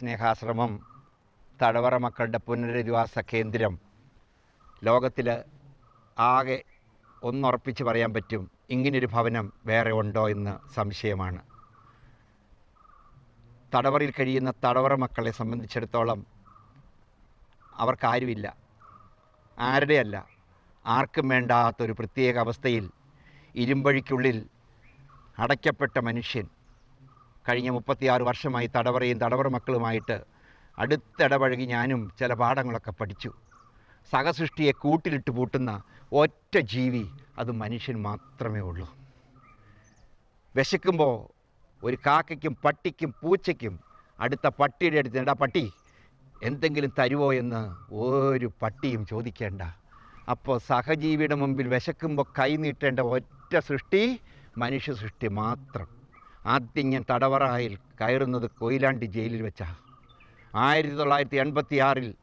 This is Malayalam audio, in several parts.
സ്നേഹാശ്രമം തടവറ മക്കളുടെ പുനരധിവാസ കേന്ദ്രം ലോകത്തിൽ ആകെ ഒന്നുറപ്പിച്ച് പറയാൻ പറ്റും ഇങ്ങനൊരു ഭവനം വേറെ ഉണ്ടോ എന്ന് സംശയമാണ്. തടവറയിൽ കഴിയുന്ന തടവറ മക്കളെ സംബന്ധിച്ചിടത്തോളം അവർക്കാരുമില്ല. ആരുടെയല്ല. ആർക്കും വേണ്ടാത്തൊരു പ്രത്യേക അവസ്ഥയിൽ ഇരുമ്പഴിക്കുള്ളിൽ അടയ്ക്കപ്പെട്ട മനുഷ്യൻ കഴിഞ്ഞ മുപ്പത്തിയാറ് വർഷമായി തടവറയും തടവറ മക്കളുമായിട്ട് അടുത്തിടപഴകി ഞാനും ചില പാഠങ്ങളൊക്കെ പഠിച്ചു. സഹസൃഷ്ടിയെ കൂട്ടിലിട്ട് പൂട്ടുന്ന ഒറ്റ ജീവി അത് മനുഷ്യൻ മാത്രമേ ഉള്ളൂ. വിശക്കുമ്പോൾ ഒരു കാക്കയ്ക്കും പട്ടിക്കും പൂച്ചയ്ക്കും അടുത്ത പട്ടിയുടെ അടുത്ത് എടാ പട്ടി എന്തെങ്കിലും തരുവോ എന്ന് ഒരു പട്ടിയും ചോദിക്കേണ്ട. അപ്പോൾ സഹജീവിയുടെ മുമ്പിൽ വിശക്കുമ്പോൾ കൈ നീട്ടേണ്ട ഒറ്റ സൃഷ്ടി മനുഷ്യ സൃഷ്ടി മാത്രം. ആദ്യം ഞാൻ തടവറയിൽ കയറുന്നത് കൊയിലാണ്ടി ജയിലിൽ വെച്ചാണ് ആയിരത്തി തൊള്ളായിരത്തി എൺപത്തി ആറിൽ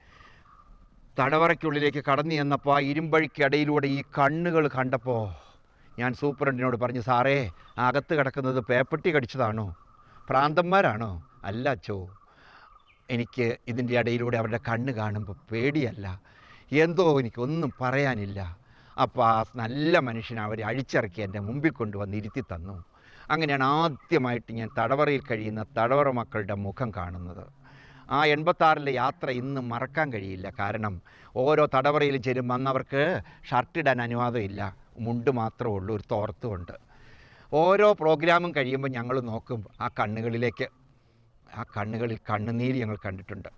തടവറയ്ക്കുള്ളിലേക്ക് കടന്നു ചെന്നപ്പോൾ ആ ഇരുമ്പഴിക്കടയിലൂടെ ഈ കണ്ണുകൾ കണ്ടപ്പോൾ ഞാൻ സൂപ്രണ്ടിനോട് പറഞ്ഞു സാറേ അകത്ത് കിടക്കുന്നത് പേപ്പട്ടി കടിച്ചതാണോ? പ്രാന്തന്മാരാണോ? അല്ല അച്ചോ. എനിക്ക് ഇതിന്റെ ഇടയിലൂടെ അവരുടെ കണ്ണ് കാണുമ്പോൾ പേടിയല്ല. എന്തോ എനിക്കൊന്നും പറയാനില്ല. അപ്പോൾ ആ നല്ല മനുഷ്യനെ അവരെ അഴിച്ചിറക്കി എന്റെ മുമ്പിൽ കൊണ്ടുവന്ന് ഇരുത്തി തന്നു. അങ്ങനെയാണ് ആദ്യമായിട്ട് ഞാൻ തടവറയിൽ കഴിയുന്ന തടവറ മക്കളുടെ മുഖം കാണുന്നത്. ആ എൺപത്താറിലെ യാത്ര ഇന്ന് മറക്കാൻ കഴിയില്ല. കാരണം ഓരോ തടവറയിൽ ചെല്ലുമ്പോൾ അന്ന് അവർക്ക് ഷർട്ടിടാൻ അനുവാദമില്ല. മുണ്ട് മാത്രമേ ഉള്ളൂ ഒരു തോർത്തുമുണ്ട്. ഓരോ പ്രോഗ്രാമും കഴിയുമ്പോൾ ഞങ്ങൾ നോക്കും ആ കണ്ണുകളിലേക്ക്. ആ കണ്ണുകളിൽ കണ്ണുനീര് ഞങ്ങൾ കണ്ടിട്ടുണ്ട്.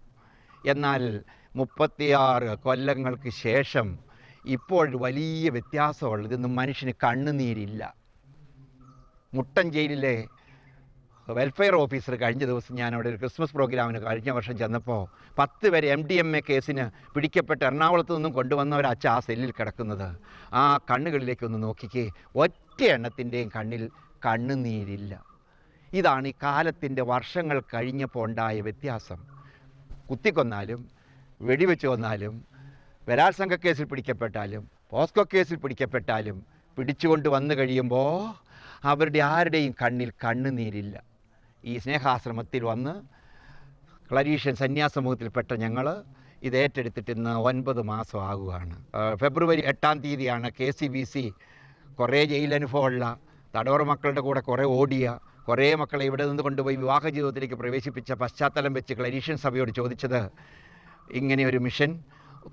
എന്നാൽ മുപ്പത്തിയാറ് കൊല്ലങ്ങൾക്ക് ശേഷം ഇപ്പോൾ വലിയ വ്യത്യാസമുള്ളത് ഇന്ന് മനുഷ്യന് കണ്ണുനീരില്ല. മുട്ടൻ ജയിലിലെ വെൽഫെയർ ഓഫീസർ കഴിഞ്ഞ ദിവസം ഞാൻ അവിടെ ഒരു ക്രിസ്മസ് പ്രോഗ്രാമിന് കഴിഞ്ഞ വർഷം ചെന്നപ്പോൾ പത്ത് പേരെ എം ഡി എം എ കേസിന് പിടിക്കപ്പെട്ട് എറണാകുളത്ത് നിന്നും കൊണ്ടുവന്നവർ അച്ഛ ആ സെല്ലിൽ കിടക്കുന്നത്. ആ കണ്ണുകളിലേക്കൊന്ന് നോക്കിക്കേ. ഒറ്റ എണ്ണത്തിന്റെയും കണ്ണിൽ കണ്ണുനീരില്ല. ഇതാണ് ഈ കാലത്തിന്റെ വർഷങ്ങൾ കഴിഞ്ഞപ്പോൾ ഉണ്ടായ വ്യത്യാസം. കുത്തിക്കൊന്നാലും വെടിവെച്ച് കൊന്നാലും ബലാത്സംഗ കേസിൽ പിടിക്കപ്പെട്ടാലും പോസ്കോ കേസിൽ പിടിക്കപ്പെട്ടാലും പിടിച്ചുകൊണ്ട് വന്നു കഴിയുമ്പോൾ അവരുടെ ആരുടെയും കണ്ണിൽ കണ്ണുനീരില്ല. ഈ സ്നേഹാശ്രമത്തിൽ വന്ന് ക്ലരീഷ്യൻ സന്യാസമൂഹത്തിൽപ്പെട്ട ഞങ്ങൾ ഇത് ഏറ്റെടുത്തിട്ട് ഇന്ന് ഒൻപത് മാസം ആകുകയാണ്. ഫെബ്രുവരി എട്ടാം തീയതിയാണ് കെ സി ബി സി കുറേ ജയിലനുഭവമുള്ള തടവറ മക്കളുടെ കൂടെ കുറേ ഓടിയ കുറേ മക്കളെ ഇവിടെ നിന്ന് കൊണ്ടുപോയി വിവാഹ ജീവിതത്തിലേക്ക് പ്രവേശിപ്പിച്ച പശ്ചാത്തലം വെച്ച് ക്ലരീഷ്യൻ സഭയോട് ചോദിച്ചത് ഇങ്ങനെ ഒരു മിഷൻ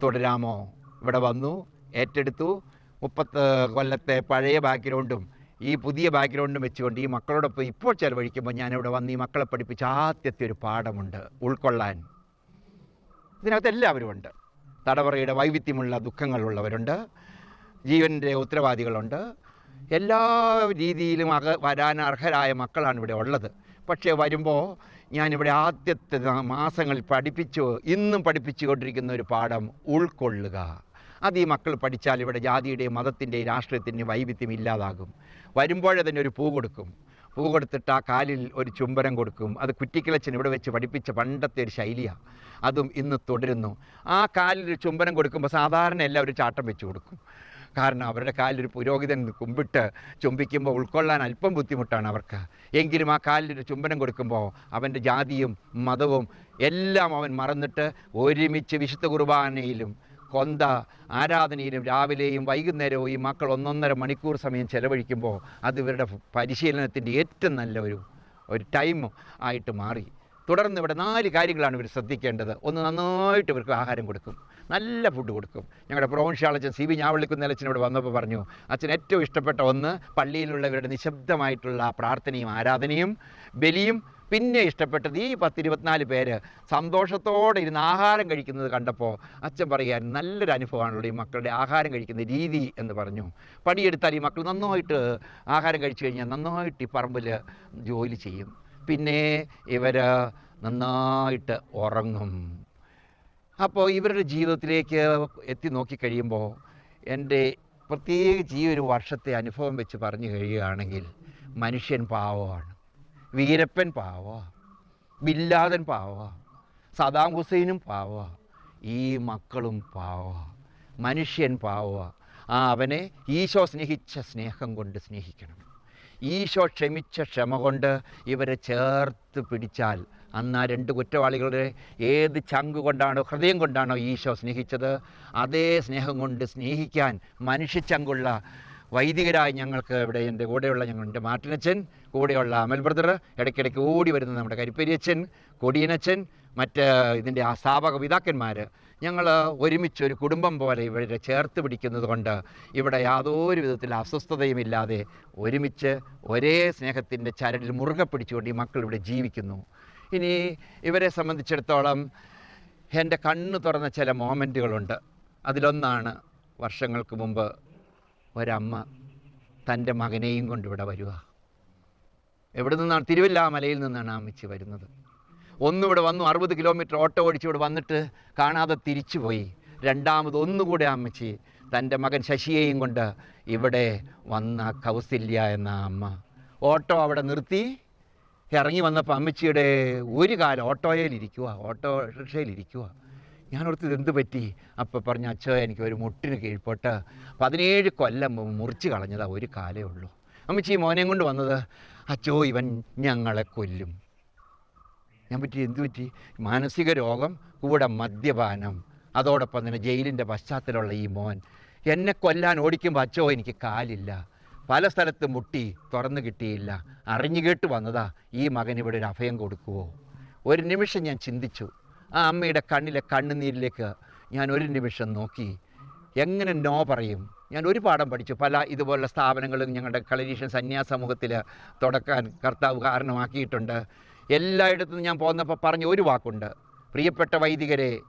തുടരാമോ? ഇവിടെ വന്നു ഏറ്റെടുത്തു മുപ്പത്ത് കൊല്ലത്തെ പഴയ ബാക്ക്ഗ്രൗണ്ടും ഈ പുതിയ ബാക്ക്ഗ്രൗണ്ടും വെച്ചുകൊണ്ട് ഈ മക്കളോടൊപ്പം ഇപ്പോൾ ചിലവഴിക്കുമ്പോൾ ഞാനിവിടെ വന്ന് ഈ മക്കളെ പഠിപ്പിച്ച ആദ്യത്തെ ഒരു പാഠമുണ്ട്. ഉൾക്കൊള്ളാൻ. ഇതിനകത്ത് എല്ലാവരും ഉണ്ട്. തടവറയുടെ വൈവിധ്യമുള്ള ദുഃഖങ്ങളുള്ളവരുണ്ട്. ജീവന്റെ ഉത്തരവാദികളുണ്ട്. എല്ലാ രീതിയിലും അക വരാൻ അർഹരായ മക്കളാണ് ഇവിടെ ഉള്ളത്. പക്ഷേ വരുമ്പോൾ ഞാനിവിടെ ആദ്യത്തെ മാസങ്ങളിൽ പഠിപ്പിച്ചു ഇന്നും പഠിപ്പിച്ചുകൊണ്ടിരിക്കുന്ന ഒരു പാഠം ഉൾക്കൊള്ളുക. അത് ഈ മക്കൾ പഠിച്ചാൽ ഇവിടെ ജാതിയുടെയും മതത്തിന്റെയും രാഷ്ട്രീയത്തിന്റെയും വൈവിധ്യം ഇല്ലാതാകും. വരുമ്പോഴേ തന്നെ ഒരു പൂ കൊടുക്കും. പൂ കൊടുത്തിട്ട് ആ കാലിൽ ഒരു ചുംബനം കൊടുക്കും. അത് കുറ്റിക്കിളച്ചൻ ഇവിടെ വെച്ച് പഠിപ്പിച്ച പണ്ടത്തെ ഒരു ശൈലിയാണ് അതും ഇന്ന് തുടരുന്നു. ആ കാലിൽ ഒരു ചുംബനം കൊടുക്കുമ്പോൾ സാധാരണ എല്ലാവരും ചാട്ടം വെച്ച് കൊടുക്കും. കാരണം അവരുടെ കാലിലൊരു പുരോഹിതൻ കുമ്പിട്ട് ചുംബിക്കുമ്പോൾ ഉൾക്കൊള്ളാൻ അല്പം ബുദ്ധിമുട്ടാണ് അവർക്ക്. എങ്കിലും ആ കാലിലൊരു ചുംബനം കൊടുക്കുമ്പോൾ അവന്റെ ജാതിയും മതവും എല്ലാം അവൻ മറന്നിട്ട് ഒരുമിച്ച് വിശുദ്ധ കുർബാനയിലും കൊന്ത ആരാധനയിലും രാവിലെയും വൈകുന്നേരവും ഈ മക്കൾ ഒന്നൊന്നര മണിക്കൂർ സമയം ചിലവഴിക്കുമ്പോൾ അത് ഇവരുടെ പരിശീലനത്തിന്റെ ഏറ്റവും നല്ല ഒരു ഒരു ടൈം ആയിട്ട് മാറി. തുടർന്ന് ഇവിടെ നാല് കാര്യങ്ങളാണ് ഇവർ ശ്രദ്ധിക്കേണ്ടത്. ഒന്ന് നന്നായിട്ട് ഇവർക്ക് ആഹാരം കൊടുക്കും. നല്ല ഫുഡ് കൊടുക്കും. ഞങ്ങളുടെ പ്രോൺഷാളച്ചൻ സി വി ഞാവള്ളിക്കുന്ന അച്ഛൻ ഇവിടെ വന്നപ്പോൾ പറഞ്ഞു അച്ഛൻ ഏറ്റവും ഇഷ്ടപ്പെട്ട ഒന്ന് പള്ളിയിലുള്ളവരുടെ നിശബ്ദമായിട്ടുള്ള പ്രാർത്ഥനയും ആരാധനയും ബലിയും പിന്നെ ഇഷ്ടപ്പെട്ടത് ഈ പത്തിരുപത്തിനാല് പേര് സന്തോഷത്തോടെ ഇരുന്ന് ആഹാരം കഴിക്കുന്നത് കണ്ടപ്പോൾ അച്ഛൻ പറയാൻ നല്ലൊരു അനുഭവമാണല്ലോ ഈ മക്കളുടെ ആഹാരം കഴിക്കുന്ന രീതി എന്ന് പറഞ്ഞു. പണിയെടുത്താൽ ഈ മക്കൾ നന്നായിട്ട് ആഹാരം കഴിച്ചു കഴിഞ്ഞാൽ നന്നായിട്ട് ഈ പറമ്പിൽ ജോലി ചെയ്യും. പിന്നെ ഇവർ നന്നായിട്ട് ഉറങ്ങും. അപ്പോൾ ഇവരുടെ ജീവിതത്തിലേക്ക് എത്തി നോക്കിക്കഴിയുമ്പോൾ എന്റെ പ്രത്യേകിച്ച് ഈ ഒരു വർഷത്തെ അനുഭവം വെച്ച് പറഞ്ഞു കഴിയുകയാണെങ്കിൽ മനുഷ്യൻ പാവമാണ്. വീരപ്പൻ പാവ ബില്ലാദൻ പാവ സദാം ഹുസൈനും പാവ ഈ മക്കളും പാവ മനുഷ്യൻ പാവ. ആ അവനെ ഈശോ സ്നേഹിച്ച സ്നേഹം കൊണ്ട് സ്നേഹിക്കണം. ഈശോ ക്ഷമിച്ച ക്ഷമ കൊണ്ട് ഇവരെ ചേർത്ത് പിടിച്ചാൽ അന്ന് ആ രണ്ട് കുറ്റവാളികളുടെ ഏത് ചങ്ക് കൊണ്ടാണോ ഹൃദയം കൊണ്ടാണോ ഈശോ സ്നേഹിച്ചത് അതേ സ്നേഹം കൊണ്ട് സ്നേഹിക്കാൻ മനുഷ്യ മനുഷ്യച്ചങ്കുള്ള വൈദികരായി ഞങ്ങൾക്ക് ഇവിടെ എന്റെ കൂടെയുള്ള ഞങ്ങളുടെ മാർട്ടിനച്ചൻ കൂടെയുള്ള അമൽ ബ്രദർ ഇടയ്ക്കിടയ്ക്ക് ഓടി വരുന്ന നമ്മുടെ കരിപ്പരിയച്ചൻ കൊടിയനച്ചൻ മറ്റ് ഇതിന്റെ ആ സ്ഥാപക പിതാക്കന്മാർ. ഞങ്ങൾ ഒരുമിച്ച് ഒരു കുടുംബം പോലെ ഇവരെ ചേർത്ത് പിടിക്കുന്നത് കൊണ്ട് ഇവിടെ യാതൊരു വിധത്തിൽ അസ്വസ്ഥതയുമില്ലാതെ ഒരുമിച്ച് ഒരേ സ്നേഹത്തിന്റെ ചരടിൽ മുറുകെ പിടിച്ചുകൊണ്ട് ഈ മക്കൾ ഇവിടെ ജീവിക്കുന്നു. ഇനി ഇവരെ സംബന്ധിച്ചിടത്തോളം എന്റെ കണ്ണ് തുറന്ന ചില മോമെന്റുകളുണ്ട് അതിലൊന്നാണ് വർഷങ്ങൾക്ക് മുമ്പ് ഒരമ്മ തന്റെ മകനെയും കൊണ്ട് ഇവിടെ വരിക. എവിടെ നിന്നാണ്? തിരുവല്ലാമലയിൽ നിന്നാണ് ആ അമ്മച്ചി വരുന്നത്. ഒന്നിവിടെ വന്നു അറുപത് കിലോമീറ്റർ ഓട്ടോ ഓടിച്ച് ഇവിടെ വന്നിട്ട് കാണാതെ തിരിച്ചു പോയി. രണ്ടാമത് ഒന്നുകൂടെ അമ്മച്ചി തന്റെ മകൻ ശശിയെയും കൊണ്ട് ഇവിടെ വന്ന കൗസല്യ എന്ന അമ്മ. ഓട്ടോ അവിടെ നിർത്തി. ഇറങ്ങി വന്നപ്പോൾ അമ്മച്ചിയുടെ ഒരു കാലം ഓട്ടോയിലിരിക്കുക ഓട്ടോ റിക്ഷയിലിരിക്കുക ഞാൻ ഓർത്തത് എന്ത് പറ്റി? അപ്പോൾ പറഞ്ഞ അച്ഛ എനിക്ക് ഒരു മുട്ടിന് കീഴ്പോട്ട് പതിനേഴ് കൊല്ലം മുറിച്ച് കളഞ്ഞതാ ഒരു കാലേ ഉള്ളൂ. അമ്മച്ചി മോനെയും കൊണ്ട് വന്നത്? അച്ഛോ ഇവൻ ഞങ്ങളെ കൊല്ലും. ഞാൻ പറ്റി എന്ത് പറ്റി? മാനസിക രോഗം കൂടെ മദ്യപാനം അതോടൊപ്പം തന്നെ ജയിലിന്റെ പശ്ചാത്തലമുള്ള ഈ മോൻ. എന്നെ കൊല്ലാൻ ഓടിക്കുമ്പോൾ അച്ചോ എനിക്ക് കാലില്ല. പല സ്ഥലത്ത് മുട്ടി തുറന്നു കിട്ടിയില്ല. അറിഞ്ഞു കേട്ട് വന്നതാ ഈ മകൻ ഇവിടെ ഒരു അഭയം കൊടുക്കുവോ? ഒരു നിമിഷം ഞാൻ ചിന്തിച്ചു. ആ അമ്മയുടെ കണ്ണിലെ കണ്ണുനീരിലേക്ക് ഞാൻ ഒരു നിമിഷം നോക്കി. എങ്ങനെ നോ പറയും? ഞാൻ ഒരു പാഠം പഠിച്ചു. പല ഇതുപോലുള്ള സ്ഥാപനങ്ങളും ഞങ്ങളുടെ കളരീഷൻ സന്യാസ സമൂഹത്തിൽ തുടക്കാൻ കർത്താവ് കാരണമാക്കിയിട്ടുണ്ട്. എല്ലായിടത്തും ഞാൻ പോന്നപ്പോൾ പറഞ്ഞ ഒരു വാക്കുണ്ട്. പ്രിയപ്പെട്ട വൈദികരെ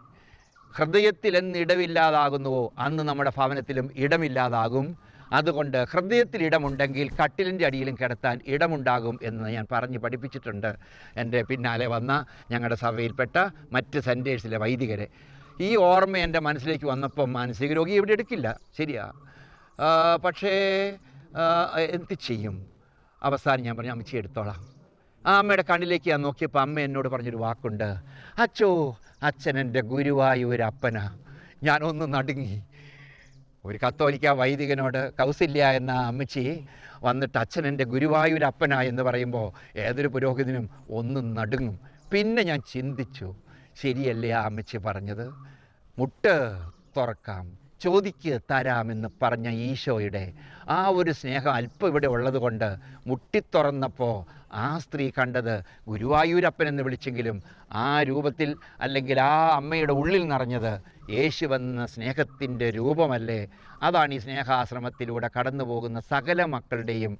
ഹൃദയത്തിൽ എന്ന് ഇടമില്ലാതാകുന്നുവോ അന്ന് നമ്മുടെ ഭവനത്തിലും ഇടമില്ലാതാകും. അതുകൊണ്ട് ഹൃദയത്തിൽ ഇടമുണ്ടെങ്കിൽ കട്ടിലിന്റെ അടിയിലും കിടത്താൻ ഇടമുണ്ടാകും എന്ന് ഞാൻ പറഞ്ഞ് പഠിപ്പിച്ചിട്ടുണ്ട്. എന്റെ പിന്നാലെ വന്ന ഞങ്ങളുടെ സഭയിൽപ്പെട്ട മറ്റ് സെന്റേഴ്സിലെ വൈദികരെ. ഈ ഓർമ്മ എന്റെ മനസ്സിലേക്ക് വന്നപ്പം മാനസിക രോഗി ഇവിടെ എടുക്കില്ല. ശരിയാ. പക്ഷേ എന്ത് ചെയ്യും? അവസാനം ഞാൻ പറഞ്ഞു അമ്മച്ചി എടുത്തോളാം. ആ അമ്മയുടെ കണ്ണിലേക്ക് ഞാൻ നോക്കിയപ്പോൾ അമ്മ എന്നോട് പറഞ്ഞൊരു വാക്കുണ്ട്. അച്ചോ അച്ഛൻ എന്റെ ഗുരുവായൂർ അപ്പന ഞാനൊന്ന് നടുങ്ങി. ഒരു കത്തോലിക്ക വൈദികനോട് കൗസില്യ എന്ന അമ്മച്ചി വന്നിട്ട് അച്ഛൻ എന്റെ ഗുരുവായൂർ അപ്പന എന്ന് പറയുമ്പോൾ ഏതൊരു പുരോഹിതനും ഒന്നും നടുങ്ങും. പിന്നെ ഞാൻ ചിന്തിച്ചു ശരിയല്ലേ ആ അമ്മച്ചി പറഞ്ഞത്? മുട്ട് തുറക്കാം. ചോദിക്ക് തരാമെന്ന് പറഞ്ഞ ഈശോയുടെ ആ ഒരു സ്നേഹം അല്പം ഇവിടെ ഉള്ളത് കൊണ്ട് മുട്ടിത്തുറന്നപ്പോൾ ആ സ്ത്രീ കണ്ടത് ഗുരുവായൂരപ്പൻ എന്ന് വിളിച്ചെങ്കിലും ആ രൂപത്തിൽ അല്ലെങ്കിൽ ആ അമ്മയുടെ ഉള്ളിൽ നിറഞ്ഞത് യേശു യേശുവെന്ന സ്നേഹത്തിന്റെ രൂപമല്ലേ? അതാണ് ഈ സ്നേഹാശ്രമത്തിലൂടെ കടന്നു പോകുന്ന സകല മക്കളുടെയും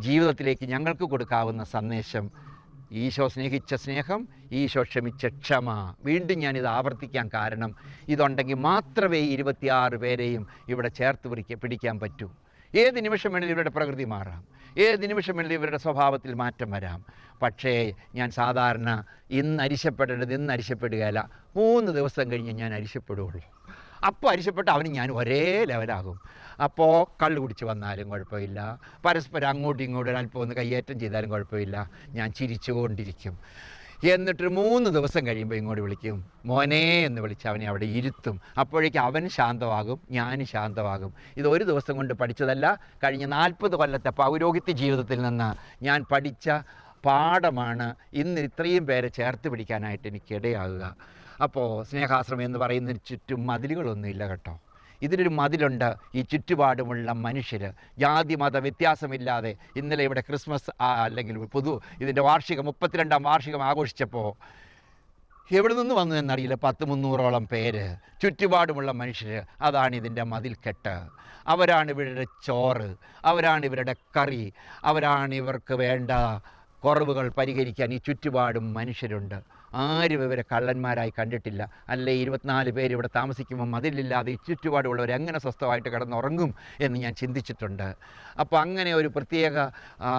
ജീവിതത്തിലേക്ക് ഞങ്ങൾക്ക് കൊടുക്കാവുന്ന സന്ദേശം. ഈശോ സ്നേഹിച്ച സ്നേഹം ഈശോ ക്ഷമിച്ച ക്ഷമ. വീണ്ടും ഞാനിത് ആവർത്തിക്കാൻ കാരണം ഇതുണ്ടെങ്കിൽ മാത്രമേ ഇരുപത്തിയാറ് പേരെയും ഇവിടെ ചേർത്ത് പിടിക്ക പിടിക്കാൻ പറ്റൂ. ഏത് നിമിഷം വേണമെങ്കിലും ഇവരുടെ പ്രകൃതി മാറാം. ഏത് നിമിഷം വേണമെങ്കിലും ഇവരുടെ സ്വഭാവത്തിൽ മാറ്റം വരാം. പക്ഷേ ഞാൻ സാധാരണ ഇന്ന് അരിശപ്പെടേണ്ടത് ഇന്ന് അരിശപ്പെടുകയല്ല മൂന്ന് ദിവസം കഴിഞ്ഞ് ഞാൻ അരിശപ്പെടുകയുള്ളൂ. അപ്പോൾ അരിശപ്പെട്ട അവന് ഞാൻ ഒരേ ലെവലാകും. അപ്പോൾ കള്ള് കുടിച്ച് വന്നാലും കുഴപ്പമില്ല. പരസ്പരം അങ്ങോട്ടും ഇങ്ങോട്ടും അല്പം ഒന്ന് കയ്യേറ്റം ചെയ്താലും കുഴപ്പമില്ല. ഞാൻ ചിരിച്ചുകൊണ്ടിരിക്കും. എന്നിട്ട് മൂന്ന് ദിവസം കഴിയുമ്പോൾ ഇങ്ങോട്ട് വിളിക്കും. മോനെ എന്ന് വിളിച്ച് അവനെ അവിടെ ഇരുത്തും. അപ്പോഴേക്കും അവൻ ശാന്തമാകും ഞാൻ ശാന്തമാകും. ഇത് ഒരു ദിവസം കൊണ്ട് പഠിച്ചതല്ല. കഴിഞ്ഞ നാൽപ്പത് കൊല്ലത്തെ പൗരോഹിത്യ ജീവിതത്തിൽ നിന്ന് ഞാൻ പഠിച്ച പാഠമാണ് ഇന്ന് ഇത്രയും പേരെ ചേർത്ത് പിടിക്കാനായിട്ട് എനിക്ക് ഇടയാകുക അപ്പോൾ സ്നേഹാശ്രമം എന്ന് പറയുന്നതിന് ചുറ്റും മതിലുകളൊന്നുമില്ല കേട്ടോ. ഇതിനൊരു മതിലുണ്ട്. ഈ ചുറ്റുപാടുമുള്ള മനുഷ്യർ ജാതി മത വ്യത്യാസമില്ലാതെ ഇന്നലെ ഇവിടെ ക്രിസ്മസ് അല്ലെങ്കിൽ പൊതു ഇതിന്റെ വാർഷികം മുപ്പത്തിരണ്ടാം വാർഷികം ആഘോഷിച്ചപ്പോൾ എവിടെ നിന്ന് വന്നു എന്നറിയില്ല. പത്ത് മുന്നൂറോളം പേര് ചുറ്റുപാടുമുള്ള മനുഷ്യർ അതാണ് ഇതിന്റെ മതിൽക്കെട്ട്. അവരാണ് ഇവരുടെ ചോറ് അവരാണ് ഇവരുടെ കറി അവരാണ് ഇവർക്ക് വേണ്ട കുറവുകൾ പരിഹരിക്കാൻ ഈ ചുറ്റുപാടും മനുഷ്യരുണ്ട്. ആരും ഇവരെ കള്ളന്മാരായി കണ്ടിട്ടില്ല. അല്ലെ ഇരുപത്തിനാല് പേര് ഇവിടെ താമസിക്കുമ്പോൾ മതിലില്ലാതെ ഈ ചുറ്റുപാടുള്ളവർ എങ്ങനെ സ്വസ്ഥമായിട്ട് കിടന്നുറങ്ങും എന്ന് ഞാൻ ചിന്തിച്ചിട്ടുണ്ട്. അപ്പോൾ അങ്ങനെ ഒരു പ്രത്യേക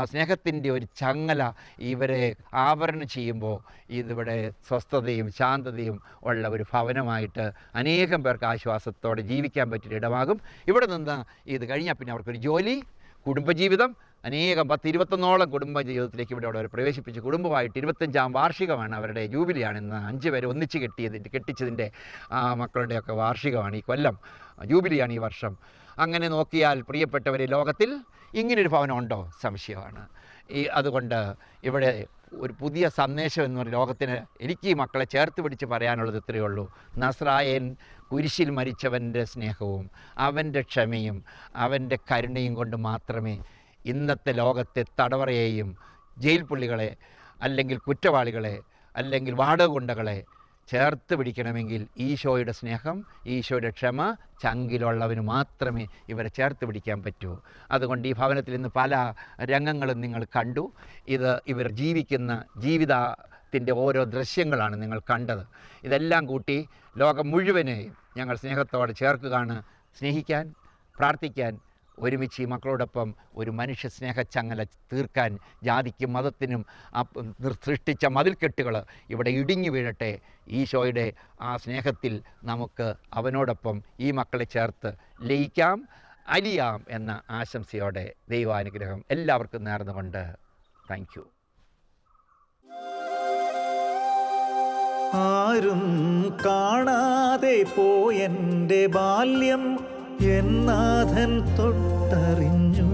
സ്നേഹത്തിന്റെ ഒരു ചങ്ങല ഇവരെ ആവരണം ചെയ്യുമ്പോൾ ഇതിവിടെ സ്വസ്ഥതയും ശാന്തതയും ഉള്ള ഒരു ഭവനമായിട്ട് അനേകം പേർക്ക് ആശ്വാസത്തോടെ ജീവിക്കാൻ പറ്റിയ ഇടമാകും. ഇവിടെ നിന്ന് ഇത് കഴിഞ്ഞാൽ പിന്നെ അവർക്കൊരു ജോലി കുടുംബജീവിതം അനേകം പത്ത് ഇരുപത്തൊന്നോളം കുടുംബ ജീവിതത്തിലേക്ക് ഇവിടെ അവർ പ്രവേശിപ്പിച്ച് കുടുംബമായിട്ട് ഇരുപത്തഞ്ചാം വാർഷികമാണ് അവരുടെ ജൂബിലിയാണ് ഇന്ന് അഞ്ച് പേരെ ഒന്നിച്ച് കെട്ടിയതിന്റെ കെട്ടിച്ചതിന്റെ ആ മക്കളുടെയൊക്കെ വാർഷികമാണ് ഈ കൊല്ലം. ജൂബിലിയാണ് ഈ വർഷം. അങ്ങനെ നോക്കിയാൽ പ്രിയപ്പെട്ടവരെ ലോകത്തിൽ ഇങ്ങനൊരു ഭവനം ഉണ്ടോ? സംശയമാണ്. ഈ അതുകൊണ്ട് ഇവിടെ ഒരു പുതിയ സന്ദേശം എന്ന് പറയുന്ന ലോകത്തിന് എനിക്ക് ഈ മക്കളെ ചേർത്ത് പിടിച്ച് പറയാനുള്ളത് ഇത്രയേ ഉള്ളൂ. നസ്രായൻ കുരിശിൽ മരിച്ചവന്റെ സ്നേഹവും അവന്റെ ക്ഷമയും അവന്റെ കരുണയും കൊണ്ട് മാത്രമേ ഇന്നത്തെ ലോകത്തെ തടവറയെയും ജയിൽ പുള്ളികളെ അല്ലെങ്കിൽ കുറ്റവാളികളെ അല്ലെങ്കിൽ വാടകുണ്ടകളെ ചേർത്ത് പിടിക്കണമെങ്കിൽ ഈശോയുടെ സ്നേഹം ഈശോയുടെ ക്ഷമ ചങ്കിലുള്ളവന് മാത്രമേ ഇവരെ ചേർത്ത് പിടിക്കാൻ പറ്റൂ. അതുകൊണ്ട് ഈ ഭവനത്തിൽ ഇന്ന് പല രംഗങ്ങളും നിങ്ങൾ കണ്ടു. ഇത് ഇവർ ജീവിക്കുന്ന ജീവിതത്തിന്റെ ഓരോ ദൃശ്യങ്ങളാണ് നിങ്ങൾ കണ്ടത്. ഇതെല്ലാം കൂട്ടി ലോകം മുഴുവനെയും ഞങ്ങൾ സ്നേഹത്തോടെ ചേർക്കുകയാണ്. സ്നേഹിക്കാൻ പ്രാർത്ഥിക്കാൻ ഒരുമിച്ച് ഈ മക്കളോടൊപ്പം ഒരു മനുഷ്യ സ്നേഹച്ചങ്ങല തീർക്കാൻ ജാതിക്കും മതത്തിനും സൃഷ്ടിച്ച മതിൽക്കെട്ടുകൾ ഇവിടെ ഇടിഞ്ഞു വീഴട്ടെ. ഈശോയുടെ ആ സ്നേഹത്തിൽ നമുക്ക് അവനോടൊപ്പം ഈ മക്കളെ ചേർത്ത് ലയിക്കാം. അലിയാം എന്ന ആശംസയോടെ ദൈവാനുഗ്രഹം എല്ലാവർക്കും നേർന്നുകൊണ്ട്. താങ്ക് യു ആരും കാണാതെ പോയെന്റെ ബാല്യം എന്നാഥൻ തൊട്ടറിഞ്ഞു.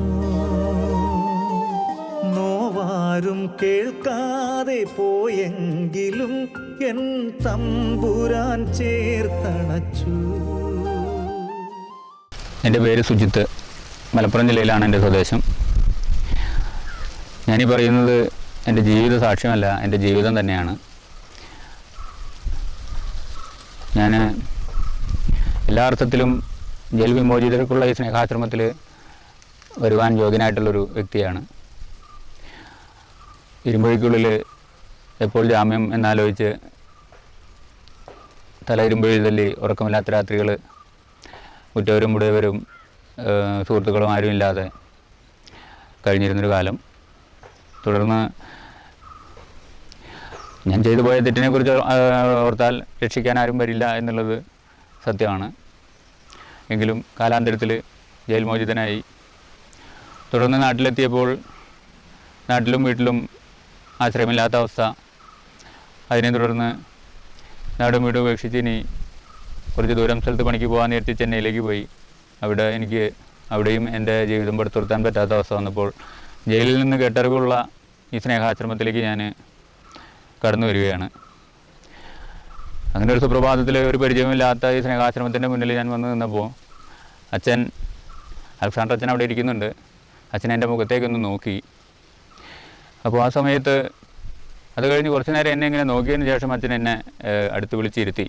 നോവാരും കേൾക്കാതെ പോയെങ്കിലും എൻ തമ്പുരാൻ ചേർത്തണച്ചു. എന്റെ പേര് സുജിത്ത്. മലപ്പുറം ജില്ലയിലാണ് എന്റെ സ്വദേശം. ഞാനീ പറയുന്നത് എന്റെ ജീവിത സാക്ഷ്യമല്ല എന്റെ ജീവിതം തന്നെയാണ്. ഞാൻ എല്ലാ അർത്ഥത്തിലും ജയിൽ വിമോചിതർക്കുള്ള ഈ സ്നേഹാശ്രമത്തിൽ വരുവാൻ യോഗ്യനായിട്ടുള്ളൊരു വ്യക്തിയാണ്. ഇരുമ്പഴിക്കുള്ളിൽ എപ്പോൾ ജാമ്യം എന്നാലോചിച്ച് തല ഇരുമ്പഴി തല്ലി ഉറക്കമില്ലാത്ത രാത്രികൾ ഉറ്റവരും മുടിയവരും സുഹൃത്തുക്കളും ആരും ഇല്ലാതെ കഴിഞ്ഞിരുന്നൊരു കാലം. തുടർന്ന് ഞാൻ ചെയ്തു പോയ തെറ്റിനെക്കുറിച്ച് ഓർത്താൽ രക്ഷിക്കാൻ ആരും വരില്ല എന്നുള്ളത് സത്യമാണ്. എങ്കിലും കാലാന്തരത്തിൽ ജയിൽ മോചിതനായി. തുടർന്ന് നാട്ടിലെത്തിയപ്പോൾ നാട്ടിലും വീട്ടിലും ആശ്രയമില്ലാത്ത അവസ്ഥ. അതിനെ തുടർന്ന് നാടും വീടും ഉപേക്ഷിച്ച് ഇനി കുറച്ച് ദൂരം സ്ഥലത്ത് പണിക്ക് പോകാൻ നേരത്തെ ചെന്നൈയിലേക്ക് പോയി. അവിടെ എനിക്ക് അവിടെയും എന്റെ ജീവിതം പടുത്തുയർത്താൻ പറ്റാത്ത അവസ്ഥ വന്നപ്പോൾ ജയിലിൽ നിന്ന് കേട്ടറിവുള്ള ഈ സ്നേഹാശ്രമത്തിലേക്ക് ഞാൻ കടന്നു വരികയാണ്. അങ്ങനെ ഒരു സുപ്രഭാതത്തിൽ ഒരു പരിചയമില്ലാത്ത ഈ സ്നേഹാശ്രമത്തിന്റെ മുന്നിൽ ഞാൻ വന്ന് നിന്നപ്പോൾ അച്ഛൻ അലക്സാണ്ടർ അച്ഛൻ അവിടെ ഇരിക്കുന്നുണ്ട്. അച്ഛൻ എന്റെ മുഖത്തേക്കൊന്ന് നോക്കി. അപ്പോൾ ആ സമയത്ത് അത് കഴിഞ്ഞ് കുറച്ച് നേരം എന്നെ ഇങ്ങനെ നോക്കിയതിന് ശേഷം അച്ഛൻ എന്നെ അടുത്ത് വിളിച്ചിരുത്തി.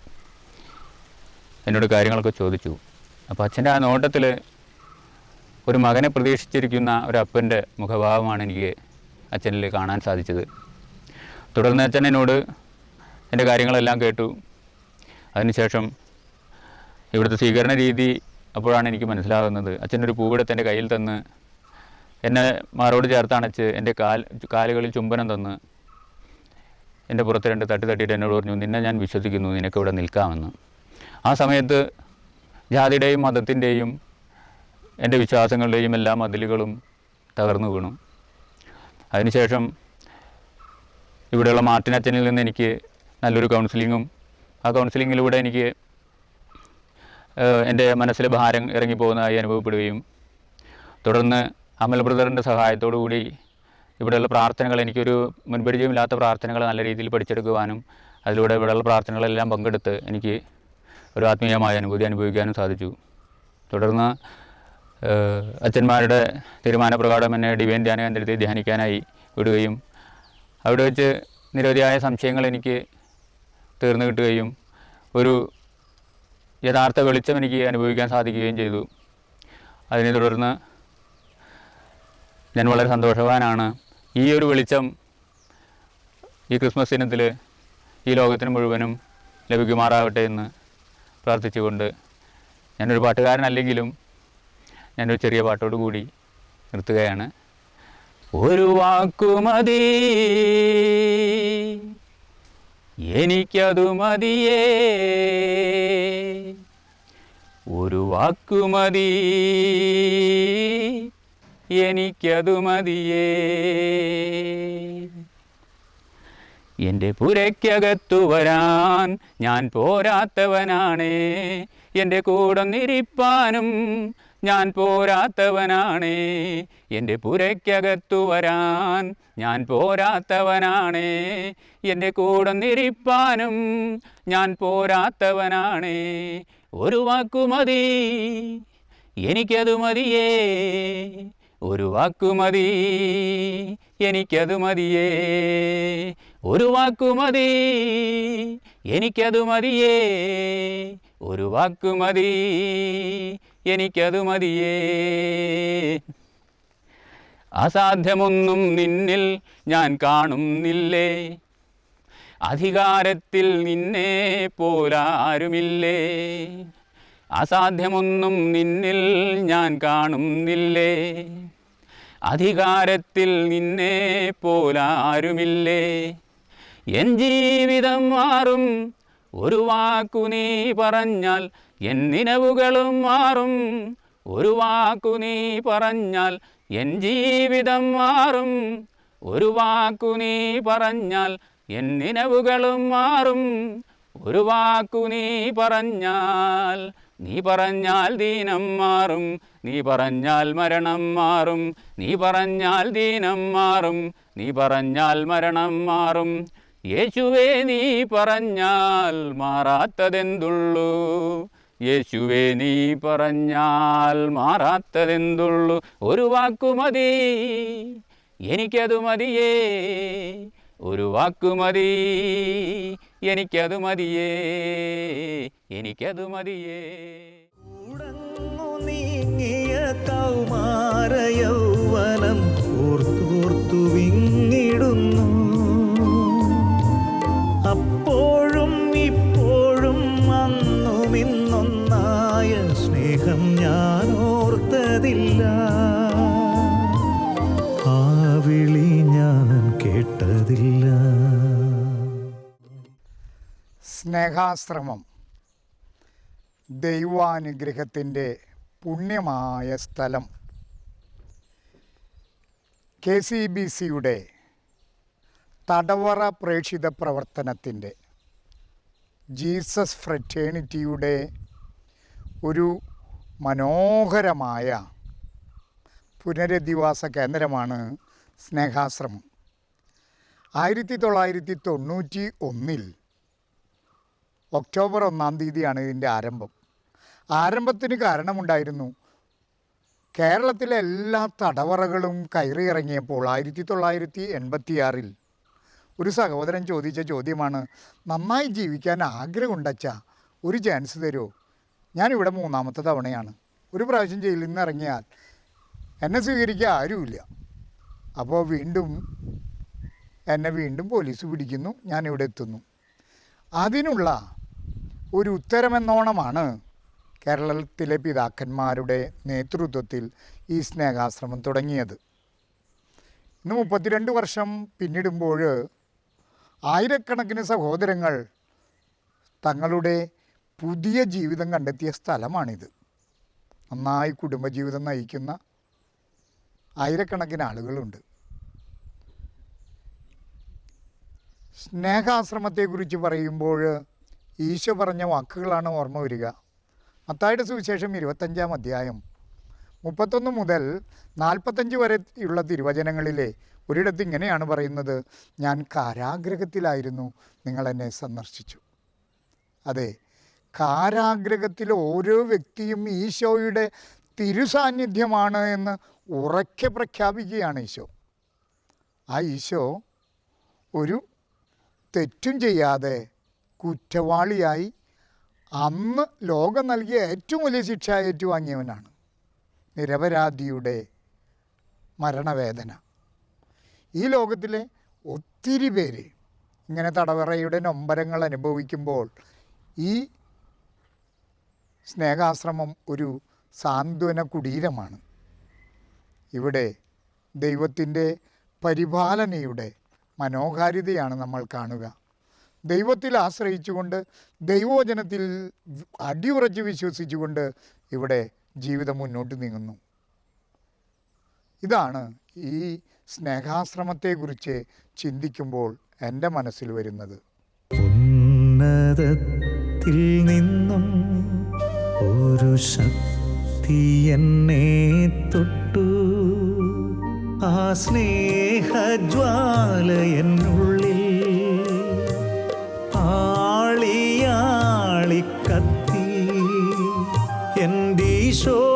എന്നോട് കാര്യങ്ങളൊക്കെ ചോദിച്ചു. അപ്പോൾ അച്ഛന്റെ ആ നോട്ടത്തിൽ ഒരു മകനെ പ്രതീക്ഷിച്ചിരിക്കുന്ന ഒരു അപ്പന്റെ മുഖഭാവമാണ് എനിക്ക് അച്ഛനിൽ കാണാൻ സാധിച്ചത്. തുടർന്ന് അച്ഛൻ എന്നോട് എന്റെ കാര്യങ്ങളെല്ലാം കേട്ടു. അതിനുശേഷം ഇവിടുത്തെ സ്വീകരണ രീതി അപ്പോഴാണ് എനിക്ക് മനസ്സിലാകുന്നത്. അച്ഛനൊരു പൂവിടത്ത് എന്റെ കയ്യിൽ തന്ന് എന്നെ മാറോട് ചേർത്തണച്ച് എന്റെ കാൽ കാലുകളിൽ ചുംബനം തന്ന് എന്റെ പുറത്ത് രണ്ട് തട്ടി തട്ടിയിട്ട് എന്നോട് പറഞ്ഞു നിന്നെ ഞാൻ വിശ്വസിക്കുന്നു നിനക്ക് ഇവിടെ നിൽക്കാമെന്ന്. ആ സമയത്ത് ജാതിയുടെയും മതത്തിന്റെയും എന്റെ വിശ്വാസങ്ങളുടെയും എല്ലാ മതിലുകളും തകർന്നു വീണു. അതിനുശേഷം ഇവിടെയുള്ള മാർട്ടിൻ അച്ഛനിൽ നിന്ന് എനിക്ക് നല്ലൊരു കൗൺസിലിങ്ങും ആ കൗൺസിലിങ്ങിലൂടെ എനിക്ക് എന്റെ മനസ്സിൽ ഭാരം ഇറങ്ങിപ്പോകുന്നതായി അനുഭവപ്പെടുകയും തുടർന്ന് അമൽ ബ്രദറിന്റെ കൂടി ഇവിടെയുള്ള പ്രാർത്ഥനകൾ എനിക്കൊരു മുൻപരിചയമില്ലാത്ത പ്രാർത്ഥനകൾ നല്ല രീതിയിൽ പഠിച്ചെടുക്കുവാനും അതിലൂടെ ഇവിടെയുള്ള പ്രാർത്ഥനകളെല്ലാം പങ്കെടുത്ത് എനിക്ക് ഒരു ആത്മീയമായ അനുഭൂതി അനുഭവിക്കാനും സാധിച്ചു. തുടർന്ന് അച്ഛന്മാരുടെ തീരുമാനപ്രകാരം എന്നെ ഡിവൈൻ ധ്യാന കേന്ദ്രത്തിൽ ധ്യാനിക്കാനായി വിടുകയും അവിടെ വെച്ച് നിരവധിയായ സംശയങ്ങൾ എനിക്ക് തീർന്നു കിട്ടുകയും ഒരു യഥാർത്ഥ വെളിച്ചം എനിക്ക് അനുഭവിക്കാൻ സാധിക്കുകയും ചെയ്തു. അതിനെ തുടർന്ന് ഞാൻ വളരെ സന്തോഷവാനാണ്. ഈ ഒരു വെളിച്ചം ഈ ക്രിസ്മസ് ദിനത്തിൽ ഈ ലോകത്തിന് മുഴുവനും ലഭിക്കുമാറാവട്ടെ എന്ന് പ്രാർത്ഥിച്ചുകൊണ്ട് ഞാനൊരു പാട്ടുകാരനല്ലെങ്കിലും ഞാനൊരു ചെറിയ പാട്ടോട് കൂടി നിർത്തുകയാണ്. ഒരു വാക്കുമതി. എനിക്കതു മതിയേ ഒരു വാക്കുമതി. എനിക്കതു മതിയേ എന്റെ പുരയ്ക്കകത്തു വരാൻ ഞാൻ പോരാത്തവനാണേ. എന്റെ കൂടെ നിരിപ്പാനും ഞാൻ പോരാത്തവനാണേ. എന്റെ പുരയ്ക്കകത്തു വരാൻ ഞാൻ പോരാത്തവനാണേ. എന്റെ കൂടെ നിരിപ്പാനും ഞാൻ പോരാത്തവനാണേ. ഒരു വാക്കുമതി എനിക്കതു മതിയേ. ഒരു വാക്കുമതി എനിക്കതു മതിയേ. ഒരു വാക്കുമതി എനിക്കതു മതിയേ. ഒരു വാക്കുമതി എനിക്കതു മതിയേ അസാധ്യമൊന്നും നിന്നിൽ ഞാൻ കാണുന്നില്ലേ? അധികാരത്തിൽ നിന്നെ പോലാരുമില്ലേ അസാധ്യമൊന്നും നിന്നിൽ ഞാൻ കാണുന്നില്ലേ? അധികാരത്തിൽ നിന്നെ പോലാരുമില്ലേ എൻ ജീവിതം മാറും ഒരു വാക്കു നീ പറഞ്ഞാൽ എൻ നിലവുകളും മാറും. ഒരു വാക്കു നീ പറഞ്ഞാൽ എൻ ജീവിതം മാറും. ഒരു വാക്കു നീ പറഞ്ഞാൽ എൻ നിലവുകളും മാറും. ഒരു വാക്കു നീ പറഞ്ഞാൽ നീ പറഞ്ഞാൽ ദീനം മാറും. നീ പറഞ്ഞാൽ മരണം മാറും. നീ പറഞ്ഞാൽ ദീനം മാറും. നീ പറഞ്ഞാൽ മരണം മാറും. യേശുവേ നീ പറഞ്ഞാൽ മാറാത്തതെന്തുള്ളൂ? യേശുവേ നീ പറഞ്ഞാൽ മാറാത്തതെന്തുള്ളു? ഒരു വാക്കുമതി എനിക്കതു മതിയേ. ഒരു വാക്കുമതി എനിക്കതു മതിയേ. എനിക്കതു മതിയേ. നീങ്ങിയ കൗമാര യൗവനം ഓർത്തോർത്തു സ്നേഹാശ്രമം. ദൈവാനുഗ്രഹത്തിന്റെ പുണ്യമായ സ്ഥലം. കെ സി ബി സിയുടെ തടവറ പ്രേക്ഷിത പ്രവർത്തനത്തിന്റെ ജീസസ് ഫ്രറ്റേണിറ്റിയുടെ ഒരു മനോഹരമായ പുനരധിവാസ കേന്ദ്രമാണ് സ്നേഹാശ്രമം. ആയിരത്തി തൊള്ളായിരത്തി തൊണ്ണൂറ്റി ഒന്നിൽ ഒക്ടോബർ ഒന്നാം തീയതിയാണ് ഇതിന്റെ ആരംഭം. ആരംഭത്തിന് കാരണമുണ്ടായിരുന്നു കേരളത്തിലെ എല്ലാ തടവറകളും കയറിയിറങ്ങിയപ്പോൾ ആയിരത്തി തൊള്ളായിരത്തി എൺപത്തിയാറിൽ ഒരു സഹോദരൻ ചോദിച്ച ചോദ്യമാണ് നന്നായി ജീവിക്കാൻ ആഗ്രഹമുണ്ടച്ചാ ഒരു ചാൻസ് തരുമോ ഞാനിവിടെ മൂന്നാമത്തെ തവണയാണ്. ഒരു പ്രാവശ്യം ജയിലിൽ നിന്ന് ഇറങ്ങിയാൽ എന്നെ സ്വീകരിക്കാൻ ആരുമില്ല. അപ്പോൾ വീണ്ടും എന്നെ വീണ്ടും പോലീസ് പിടിക്കുന്നു ഞാനിവിടെ എത്തുന്നു. അതിനുള്ള ഒരു ഉത്തരമെന്നോണമാണ് കേരളത്തിലെ പിതാക്കന്മാരുടെ നേതൃത്വത്തിൽ ഈ സ്നേഹാശ്രമം തുടങ്ങിയത്. ഇന്ന് മുപ്പത്തിരണ്ട് വർഷം പിന്നിടുമ്പോൾ ആയിരക്കണക്കിന് സഹോദരങ്ങൾ തങ്ങളുടെ പുതിയ ജീവിതം കണ്ടെത്തിയ സ്ഥലമാണിത്. നന്നായി കുടുംബജീവിതം നയിക്കുന്ന ആയിരക്കണക്കിന് ആളുകളുണ്ട്. സ്നേഹാശ്രമത്തെക്കുറിച്ച് പറയുമ്പോൾ ഈശോ പറഞ്ഞ വാക്കുകളാണ് ഓർമ്മ വരിക. മത്തായുടെ സുവിശേഷം ഇരുപത്തഞ്ചാം അധ്യായം മുപ്പത്തൊന്ന് മുതൽ നാൽപ്പത്തഞ്ച് വരെ ഉള്ള തിരുവചനങ്ങളിലെ ഒരിടത്ത് ഇങ്ങനെയാണ് പറയുന്നത്. ഞാൻ കാരാഗ്രഹത്തിലായിരുന്നു നിങ്ങളെന്നെ സന്ദർശിച്ചു. അതെ കാരാഗ്രഹത്തിൽ ഓരോ വ്യക്തിയും ഈശോയുടെ തിരുസാന്നിധ്യമാണ് എന്ന് ഉറക്കെ പ്രഖ്യാപിക്കുകയാണ് ഈശോ. ആ ഈശോ ഒരു തെറ്റും ചെയ്യാതെ കുറ്റവാളിയായി അന്ന് ലോകം നൽകിയ ഏറ്റവും വലിയ ശിക്ഷ ഏറ്റുവാങ്ങിയവനാണ്. നിരപരാധിയുടെ മരണവേദന. ഈ ലോകത്തിലെ ഒത്തിരി പേര് ഇങ്ങനെ തടവറയുടെ നൊമ്പരങ്ങൾ അനുഭവിക്കുമ്പോൾ ഈ സ്നേഹാശ്രമം ഒരു സാന്ത്വന കുടീരമാണ്. ഇവിടെ ദൈവത്തിന്റെ പരിപാലനയുടെ മനോഹാരിതയാണ് നമ്മൾ കാണുക. ദൈവത്തിൽ ആശ്രയിച്ചുകൊണ്ട് ദൈവവചനത്തിൽ അടിയുറച്ച് വിശ്വസിച്ചുകൊണ്ട് ഇവിടെ ജീവിതം മുന്നോട്ട് നീങ്ങുന്നു. ഇതാണ് ഈ സ്നേഹാശ്രമത്തെക്കുറിച്ച് ചിന്തിക്കുമ്പോൾ എന്റെ മനസ്സിൽ വരുന്നത്. ഉന്നതത്തിൽ നിന്നും ഒരു ശക്തി എന്നെ തൊട്ടു. ആ സ്നേഹജ്വാല എന്നുള്ളിൽ piso